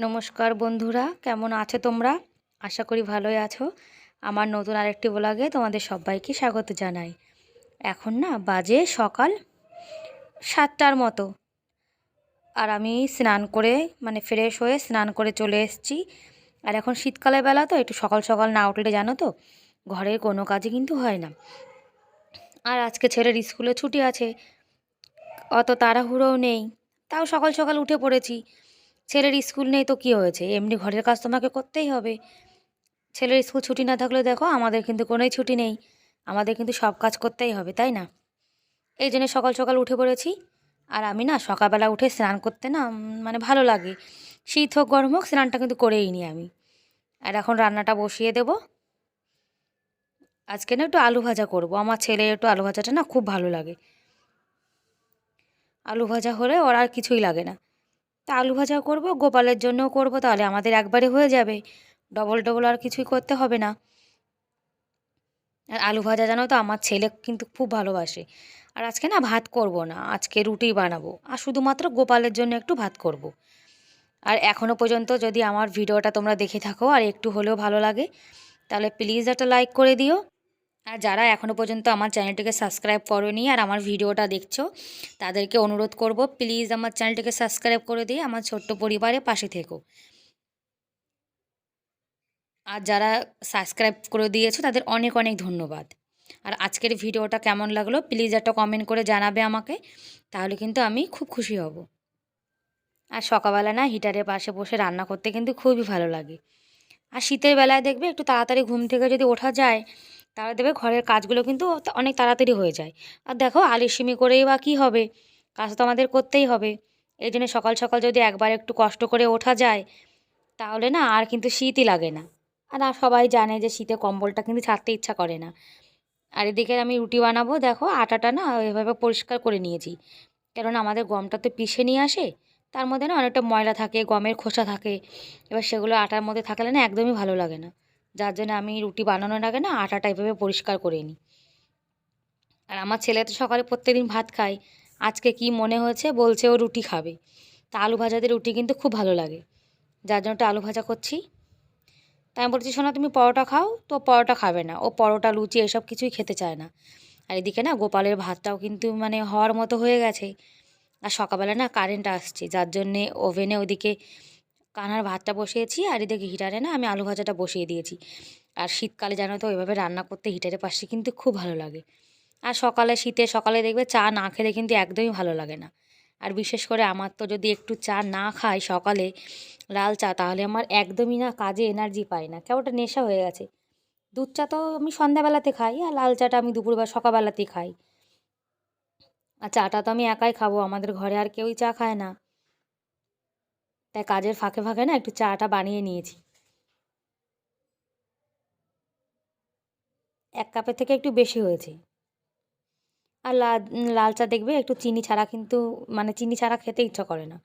নমস্কার বন্ধুরা, কেমন আছো তোমরা? আশা করি ভালোই আছো। আমার নতুন আরেকটি ব্লগে তোমাদের সবাইকে স্বাগত জানাই। এখন না বাজে সকাল সাতটার মতো। আর আমি স্নান করে মানে ফ্রেশ হয়ে স্নান করে চলে এসেছি। আর এখন শীতকালের বেলা তো, একটু সকাল সকাল না উঠলে জানো তো, ঘরের কোনো কাজই কিন্তু হয় না। আর আজকে ছেলের স্কুলে ছুটি আছে, অত তাড়াহুড়োও নেই। তাও সকাল সকাল উঠে পড়েছি। ছেলের স্কুল নেই তো কী হয়েছে? এমনি ঘরের কাজ তোমাকে করতেই হবে। ছেলের স্কুল ছুটি না থাকলে দেখো আমাদের কিন্তু কোনোই ছুটি নেই। আমাদের কিন্তু সব কাজ করতেই হবে, তাই না? এই জন্য সকাল সকাল উঠে পড়েছি। আর আমি না সকালবেলা উঠে স্নান করতে না মানে ভালো লাগে। শীত হোক, গরম হোক, স্নানটা কিন্তু করেই নি আমি। আর এখন রান্নাটা বসিয়ে দেব। আজকে না একটু আলু ভাজা করব। আমার ছেলে একটু আলু ভাজাটা না খুব ভালো লাগে। আলু ভাজা হলে ওর আর কিছুই লাগে না। তা আলু ভাজাও করব, গোপালের জন্যও করব, তাহলে আমাদের একবারে হয়ে যাবে। ডবল ডবল আর কিছুই করতে হবে না। আর আলু ভাজা জানো তো, আমার ছেলে কিন্তু খুব ভালোবাসে। আর আজকে না ভাত করব না, আজকে রুটি বানাবো। আর শুধুমাত্র গোপালের জন্য একটু ভাত করব। আর এখনও পর্যন্ত যদি আমার ভিডিওটা তোমরা দেখে থাকো, আর একটু হলেও ভালো লাগে, তাহলে প্লিজ একটা লাইক করে দিও। আর যারা এখনও পর্যন্ত আমার চ্যানেলটিকে সাবস্ক্রাইব করোনি আর আমার ভিডিওটা দেখছ, তাদেরকে অনুরোধ করব, প্লিজ আমার চ্যানেলটিকে সাবস্ক্রাইব করে দিয়ে আমার ছোট্ট পরিবারের পাশে থেকো। আর যারা সাবস্ক্রাইব করে দিয়েছ, তাদের অনেক অনেক ধন্যবাদ। আর আজকের ভিডিওটা কেমন লাগল, প্লিজ একটা কমেন্ট করে জানাবে আমাকে, তাহলে কিন্তু আমি খুব খুশি হব। আর সকালবেলা না হিটারের পাশে বসে রান্না করতে কিন্তু খুবই ভালো লাগে। আর শীতের বেলায় দেখবে একটু তাড়াতাড়ি ঘুম থেকে যদি ওঠা যায় তাহলে দেখবে ঘরের কাজগুলো কিন্তু অনেক তাড়াতাড়ি হয়ে যায়। আর দেখো আলিসিমি করেই বা কী হবে? কাজ তো আমাদের করতেই হবে। এই জন্য সকাল সকাল যদি একবার একটু কষ্ট করে ওঠা যায়, তাহলে না আর কিন্তু শীতই লাগে না। আর আর সবাই জানে যে শীতে কম্বলটা কিন্তু ছাড়তে ইচ্ছা করে না। আর এদিকে আমি রুটি বানাবো। দেখো আটাটা না এভাবে পরিষ্কার করে নিয়েছি। কেননা আমাদের গমটা তো পিষে নিয়ে আসে, তার মধ্যে না অনেকটা ময়লা থাকে, গমের খোসা থাকে। এবার সেগুলো আটার মধ্যে থাকলে না একদমই ভালো লাগে না। যার জন্য আমি রুটি বানানোর আগে না আটাটা এভাবে পরিষ্কার করে নিই। আর আমার ছেলে তো সকালে প্রত্যেকদিন ভাত খায়। আজকে কি মনে হয়েছে বলছে ও রুটি খাবে। তা আলু ভাজাতে রুটি কিন্তু খুব ভালো লাগে। যার জন্য আলু ভাজা করছি। তাই আমি বলছি, শোনা, তুমি পরোটা খাও। তো পরোটা খাবে না। ও পরোটা, লুচি এসব কিছুই খেতে চায় না। আর এদিকে না গোপালের ভাতটাও কিন্তু মানে হওয়ার মতো হয়ে গেছে। আর সকালবেলা না কারেন্ট আসছে, যার জন্যে ওভেনে ওদিকে কানার ভাতটা বসিয়েছি আর এদিকে হিটারে না আমি আলু ভাজাটা বসিয়ে দিয়েছি। আর শীতকালে জানো তো ওইভাবে রান্না করতে হিটারের পাশে কিন্তু খুব ভালো লাগে। আর সকালে শীতে সকালে দেখবে চা না খেলে কিন্তু একদমই ভালো লাগে না। আর বিশেষ করে আমার তো যদি একটু চা না খাই সকালে লাল চা তাহলে আমার একদমই না কাজে এনার্জি পাই না। কেমনটা নেশা হয়ে গেছে। দুধ চা তো আমি সন্ধ্যাবেলাতে খাই আর লাল চাটা আমি দুপুরবেলা সকালবেলাতেই খাই। আর চাটা তো আমি একাই খাব, আমাদের ঘরে আর কেউই চা খায় না। তাই কাজের ফাঁকে ফাঁকে না একটু চাটা বানিয়ে নিয়েছি। এক কাপের থেকে একটু বেশি হয়েছে। আর লাল লাল চা দেখবে একটু চিনি ছাড়া কিন্তু মানে চিনি ছাড়া খেতে ইচ্ছা করে না।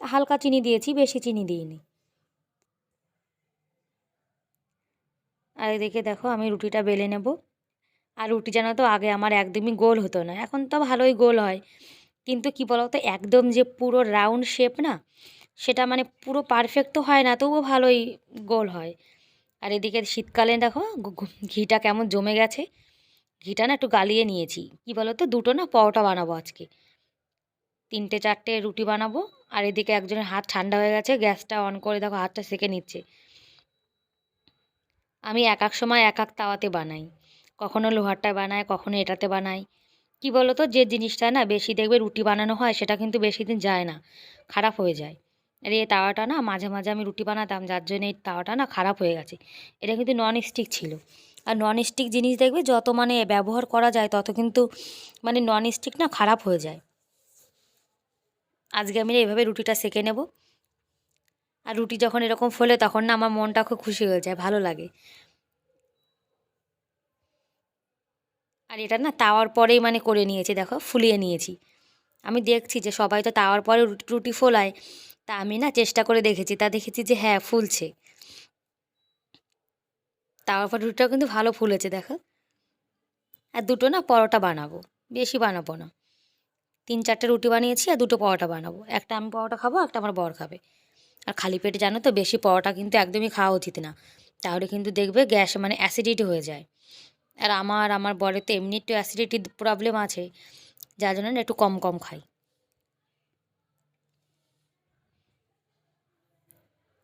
হালকা চিনি দিয়েছি, বেশি চিনি দিইনি। আর এদিকে দেখো আমি রুটিটা বেলে নেব। আর রুটি জানো তো আগে আমার একদমই গোল হতো না, এখন তো ভালোই গোল হয়। কিন্তু কি বলো তো একদম যে পুরো রাউন্ড শেপ না সেটা মানে পুরো পারফেক্ট তো হয় না, তবুও ভালোই গোল হয়। আর এদিকে শীতকালে দেখো ঘিটা কেমন জমে গেছে। ঘিটা না একটু গালিয়ে নিয়েছি। কি বলো তো দুটো না পরোটা বানাবো আজকে। তিনটে চারটে রুটি বানাবো, আর এদিকে একজনের হাত ঠান্ডা হয়ে গেছে, গ্যাসটা অন করে দেখো হাতটা সেকে নিচ্ছে। আমি এক এক সময় এক এক তাওয়াতে বানাই। কখনো লোহারটায় বানাই কখনো এটাতে বানাই। কি বলো তো যে জিনিসটা না বেশি দেখবে রুটি বানানো হয়, সেটা কিন্তু বেশি দিন যায় না। খারাপ হয়ে যায়। আর এই তাওয়াটা না মাঝে মাঝে আমি রুটি বানাতাম, যার জন্য এই তাওয়াটা না খারাপ হয়ে গেছে। এটা কিন্তু নন স্টিক ছিল। আর নন স্টিক জিনিস দেখবে যত মানে ব্যবহার করা যায় তত কিন্তু মানে নন স্টিক না খারাপ হয়ে যায়। আজকে আমি এইভাবে রুটিটা সেকে নেব। আর রুটি যখন এরকম ফোলে তখন না আমার মনটা খুব খুশি হয়ে যায়, ভালো লাগে। আর এটা না তাওয়ার পরেই মানে করে নিয়েছি, দেখো, ফুলিয়ে নিয়েছি। আমি দেখছি যে সবাই তো তাওয়ার পরে রুটি ফোলায়। তা আমি না চেষ্টা করে দেখেছি। তা দেখেছি যে হ্যাঁ ফুলছে। তাওয়ার পর রুটিটাও কিন্তু ভালো ফুলেছে দেখো। আর দুটো না পরোটা বানাবো। বেশি বানাবো না। তিন চারটে রুটি বানিয়েছি আর দুটো পরোটা বানাবো। একটা আমি পরোটা খাব, একটা আমার বর খাবে। আর খালি পেটে জানো তো, বেশি পরোটা কিন্তু একদমই খাওয়া উচিত না। তাহলে কিন্তু দেখবে গ্যাস মানে অ্যাসিডিটি হয়ে যায়। আর আমার আমার বরের তো এমনি একটু অ্যাসিডিটির প্রবলেম আছে। যার জন্য একটু কম কম খাই।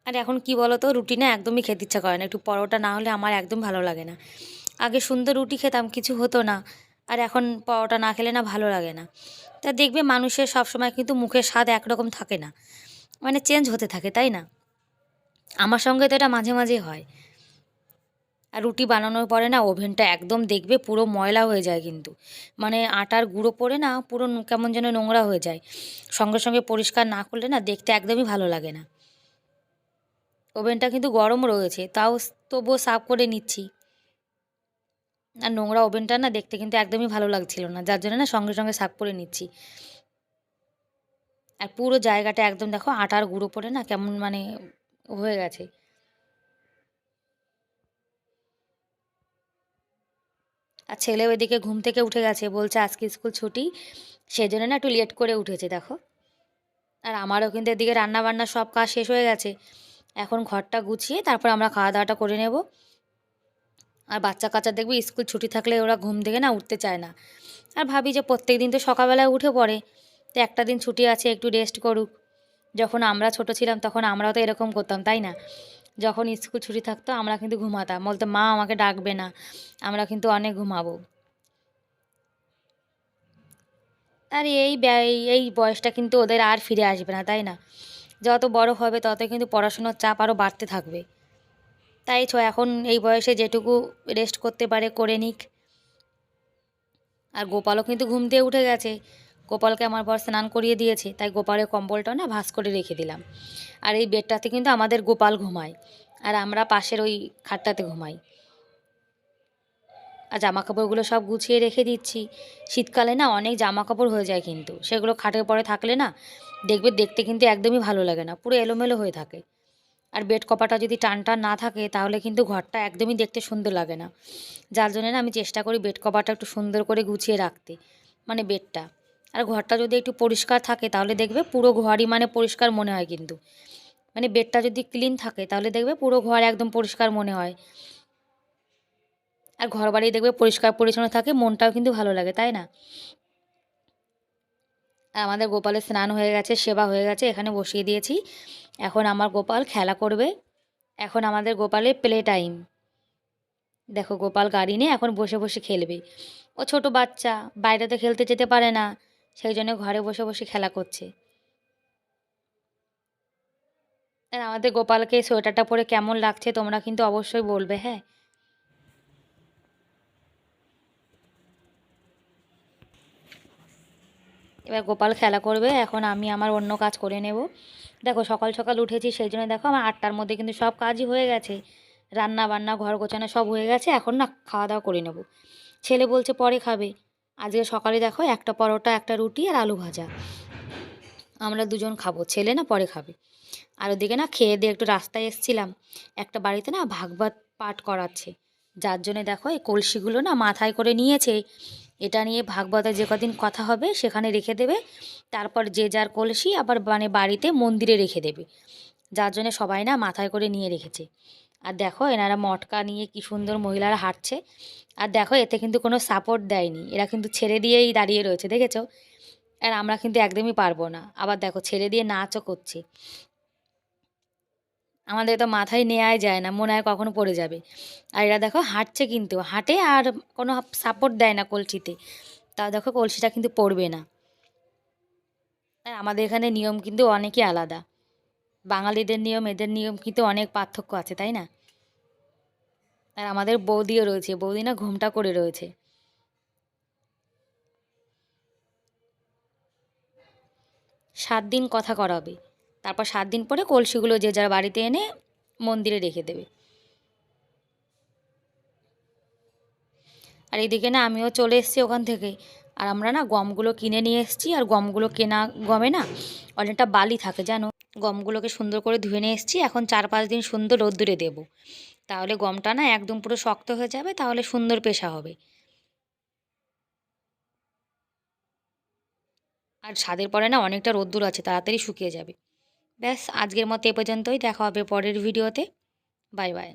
আর এখন কি বলো তো রুটি না একদমই খেতে ইচ্ছা করে না। একটু পরোটা না হলে আমার একদম ভালো লাগে না। আগে সুন্দর রুটি খেতাম, কিছু হতো না। আর এখন পরোটা না খেলে না ভালো লাগে না। তা দেখবে মানুষের সবসময় কিন্তু মুখের স্বাদ একরকম থাকে না। মানে চেঞ্জ হতে থাকে, তাই না? আমার সঙ্গে তো এটা মাঝে মাঝে হয়। আর রুটি বানানোর পরে না ওভেনটা একদম দেখবে পুরো ময়লা হয়ে যায় কিন্তু। মানে আটার গুঁড়ো পরে না পুরো কেমন যেন নোংরা হয়ে যায়। সঙ্গে সঙ্গে পরিষ্কার না করলে না দেখতে একদমই ভালো লাগে না। ওভেনটা কিন্তু গরম রয়েছে, তাও তবুও সাফ করে নিচ্ছি। আর নোংরা ওভেনটা না দেখতে কিন্তু একদমই ভালো লাগছিল না, যার জন্য না সঙ্গে সঙ্গে সাফ করে নিচ্ছি। আর পুরো জায়গাটা একদম দেখো আটার গুঁড়ো পড়ে না কেমন মানে হয়ে গেছে। আর ছেলে ওইদিকে ঘুম থেকে উঠে গেছে, বলছে আজকে স্কুল ছুটি সেই জন্য না একটু লেট করে উঠেছে, দেখো। আর আমারও কিন্তু এদিকে রান্না বান্না সব কাজ শেষ হয়ে গেছে। এখন ঘরটা গুছিয়ে তারপর আমরা খাওয়া দাওয়াটা করে নেব। আর বাচ্চা কাচ্চা দেখবে স্কুল ছুটি থাকলে ওরা ঘুম থেকে না উঠতে চায় না। আর ভাবি যে প্রত্যেক দিন তো সকালবেলায় উঠে পড়ে, তো একটা দিন ছুটি আছে একটু রেস্ট করুক। যখন আমরা ছোট ছিলাম তখন আমরাও তো এরকম করতাম, তাই না? যখন স্কুল ছুটি থাকতো আমরা কিন্তু ঘুমাতাম, বলতো, মা, আমাকে ডাকবে না। আমরা কিন্তু অনেক ঘুমাবো। আর এই এই বয়সটা কিন্তু ওদের আর ফিরে আসবে না, তাই না? যত বড় হবে, তত কিন্তু পড়াশুনোর চাপ আরও বাড়তে থাকবে। তাই ছ, এখন এই বয়সে যেটুকু রেস্ট করতে পারে, করে নিক। আর গোপালও কিন্তু ঘুম দিয়ে উঠে গেছে। গোপালকে আমার বর স্নান করিয়ে দিয়েছে, তাই গোপালের কম্বলটা না ভাঁজ করে রেখে দিলাম। আর এই বেডটাতে কিন্তু আমাদের গোপাল ঘুমায়। আর আমরা পাশের ওই খাটটাতে ঘুমাই। আর জামা কাপড়গুলো সব গুছিয়ে রেখে দিচ্ছি। শীতকালে না অনেক জামা কাপড় হয়ে যায় কিন্তু। সেগুলো খাটের পরে থাকলে না দেখবে দেখতে কিন্তু একদমই ভালো লাগে না, পুরো এলোমেলো হয়ে থাকে। আর বেড কভারটা যদি টান টান না থাকে তাহলে কিন্তু ঘরটা একদমই দেখতে সুন্দর লাগে না। যার জন্য না আমি চেষ্টা করি বেড কভারটা একটু সুন্দর করে গুছিয়ে রাখতে মানে বেডটা। আর ঘরটা যদি একটু পরিষ্কার থাকে তাহলে দেখবে পুরো ঘরই মানে পরিষ্কার মনে হয় কিন্তু। মানে বেডটা যদি ক্লিন থাকে তাহলে দেখবে পুরো ঘর একদম পরিষ্কার মনে হয়। আর ঘর বাড়ি দেখবে পরিষ্কার পরিচ্ছন্ন থাকে, মনটাও কিন্তু ভালো লাগে, তাই না? আর আমাদের গোপালের স্নান হয়ে গেছে, সেবা হয়ে গেছে, এখানে বসিয়ে দিয়েছি। এখন আমার গোপাল খেলা করবে। এখন আমাদের গোপালের প্লে টাইম দেখো, গোপাল গাড়ি নিয়ে এখন বসে বসে খেলবে। ও ছোট বাচ্চা, বাইরেতে খেলতে যেতে পারে না, সেই জন্য ঘরে বসে বসে খেলা করছে। আর আমাদের গোপালকে সোয়েটারটা পরে কেমন লাগছে তোমরা কিন্তু অবশ্যই বলবে হ্যাঁ? এবার গোপাল খেলা করবে, এখন আমি আমার অন্য কাজ করে নেব। দেখো সকাল সকাল উঠেছি, সেই জন্য দেখো আমার আটটার মধ্যে কিন্তু সব কাজই হয়ে গেছে। রান্না বান্না, ঘর গোছানো সব হয়ে গেছে, এখন না খাওয়া দাওয়া করে নেব। ছেলে বলছে পরে খাবে। আজকে সকালে দেখো একটা পরোটা, একটা রুটি আর আলু ভাজা। আমরা দুজন খাব, ছেলে না পরে খাবে। আর ওদিকে না খেয়ে দিয়ে একটু রাস্তায় এসছিলাম। একটা বাড়িতে না ভাগবত পাঠ করাচ্ছে। যার জন্যে দেখো এই কলসিগুলো না মাথায় করে নিয়েছে। এটা নিয়ে ভাগবতের যে কদিন কথা হবে সেখানে রেখে দেবে। তারপর যে যার কলসি আবার মানে বাড়িতে মন্দিরে রেখে দেবে। যার জন্য সবাই না মাথায় করে নিয়ে রেখেছে। আর দেখো এনারা মটকা নিয়ে কি সুন্দর মহিলারা হাঁটছে। আর দেখো এতে কিন্তু কোনো সাপোর্ট দেয়নি। এরা কিন্তু ছেড়ে দিয়েই দাঁড়িয়ে রয়েছে, দেখেছ? আর আমরা কিন্তু একদমই পারব না। আবার দেখো ছেড়ে দিয়ে নাচও করছে। আমাদের তো মাথায় নেওয়াই যায় না, মনে হয় কখনো পড়ে যাবে। আর এরা দেখো হাঁটছে কিন্তু, হাঁটে আর কোনো সাপোর্ট দেয় না কলসিতে। তা দেখো কলসিটা কিন্তু পড়বে না। আর আমাদের এখানে নিয়ম কিন্তু অনেকই আলাদা। বাঙালিদের নিয়ম, এদের নিয়ম কিন্তু অনেক পার্থক্য আছে, তাই না? আর আমাদের বৌদিও রয়েছে, বৌদি না ঘুমটা করে রয়েছে। সাত দিন কথা করাবে। তারপর সাত দিন পরে কলসিগুলো যে যার বাড়িতে এনে মন্দিরে রেখে দেবে। আর এইদিকে না আমিও চলে এসেছি ওখান থেকে। আর আমরা না গমগুলো কিনে নিয়ে এসেছি, আর গমগুলো কেনা গমে না অনেকটা বালি থাকে, জানো? গমগুলোকে সুন্দর করে ধুয়ে নিয়ে এসেছি, এখন চার পাঁচ দিন সুন্দর রোদ্দুরে দেবো। তাহলে গমটা না একদম পুরো শক্ত হয়ে যাবে, তাহলে সুন্দর পেশা হবে। আর ছাদের পরে না অনেকটা রোদ্দুর আছে, তাড়াতাড়ি শুকিয়ে যাবে। ব্যাস আজকের মতো এ পর্যন্তই। দেখা হবে পরের ভিডিওতে। Bye bye.